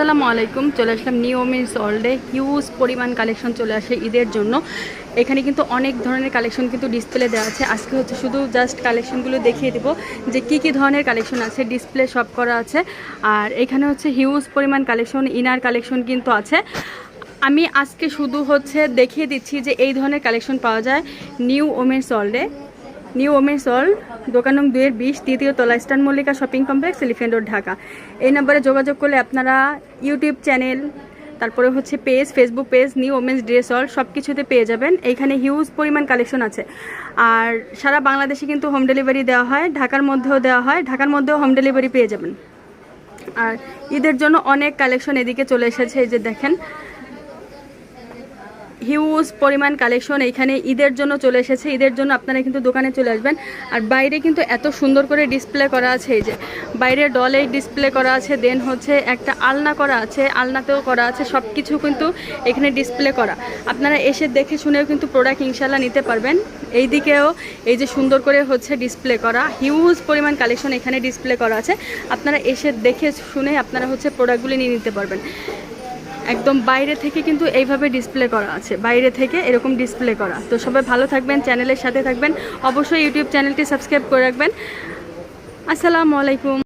আসসালামু আলাইকুম, চলে আসলাম new women's all day huge পরিমাণ কালেকশন চলে আসে ঈদের জন্য। এখানে কিন্তু অনেক ধরনের কালেকশন কিন্তু ডিসপ্লে দেওয়া আছে। আজকে হচ্ছে শুধু জাস্ট কালেকশনগুলো দেখিয়ে দেবো যে কি কি ধরনের কালেকশন আছে ডিসপ্লে সব করা আছে। আর এখানে হচ্ছে হিউজ পরিমাণ কালেকশন ইনার কালেকশন কিন্তু আছে। আমি আজকে শুধু হচ্ছে দেখিয়ে দিচ্ছি যে এই ধরনের কালেকশন পাওয়া যায় new women's all day new women's all দোকান নং দুয়ের বিশ, তৃতীয় তলা, eastern Mallika shopping complex elephant road, Dhaka. এই নাম্বারে যোগাযোগ করলে আপনারা ইউটিউব চ্যানেল, তারপরে হচ্ছে page, Facebook page, new women's dress all সব কিছুতে পেয়ে যাবেন। এইখানে হিউজ পরিমাণ কালেকশন আছে। আর সারা বাংলাদেশে কিন্তু হোম ডেলিভারি দেওয়া হয়, ঢাকার মধ্যেও দেওয়া হয়, ঢাকার মধ্যেও হোম ডেলিভারি পেয়ে যাবেন। আর ঈদের জন্য অনেক কালেকশন এদিকে চলে এসেছে, এই যে দেখেন। হিউজ পরিমাণ কালেকশন এইখানে ঈদের জন্য চলে এসেছে। ঈদের জন্য আপনারা কিন্তু দোকানে চলে আসবেন। আর বাইরে কিন্তু এত সুন্দর করে ডিসপ্লে করা আছে এই যে, বাইরে ডলে ডিসপ্লে করা আছে দেন হচ্ছে একটা আলনা করা আছে, আলনাতেও করা আছে সব কিছু কিন্তু এখানে ডিসপ্লে করা। আপনারা এসে দেখে শুনেও কিন্তু প্রোডাক্ট ইনশাল্লাহ নিতে পারবেন। এই দিকেও এই যে সুন্দর করে হচ্ছে ডিসপ্লে করা হিউজ পরিমাণ কালেকশন এখানে ডিসপ্লে করা আছে। আপনারা এসে দেখে শুনে আপনারা হচ্ছে প্রোডাক্টগুলি নিয়ে নিতে পারবেন। একদম বাইরে থেকে কিন্তু এইভাবে ডিসপ্লে করা আছে। বাইরে থেকে এরকম ডিসপ্লে করা। তো সবাই ভালো থাকবেন চ্যানেলের সাথে থাকবেন। অবশ্যই ইউটিউব চ্যানেলটি সাবস্ক্রাইব করে রাখবেন। আসসালামু আলাইকুম।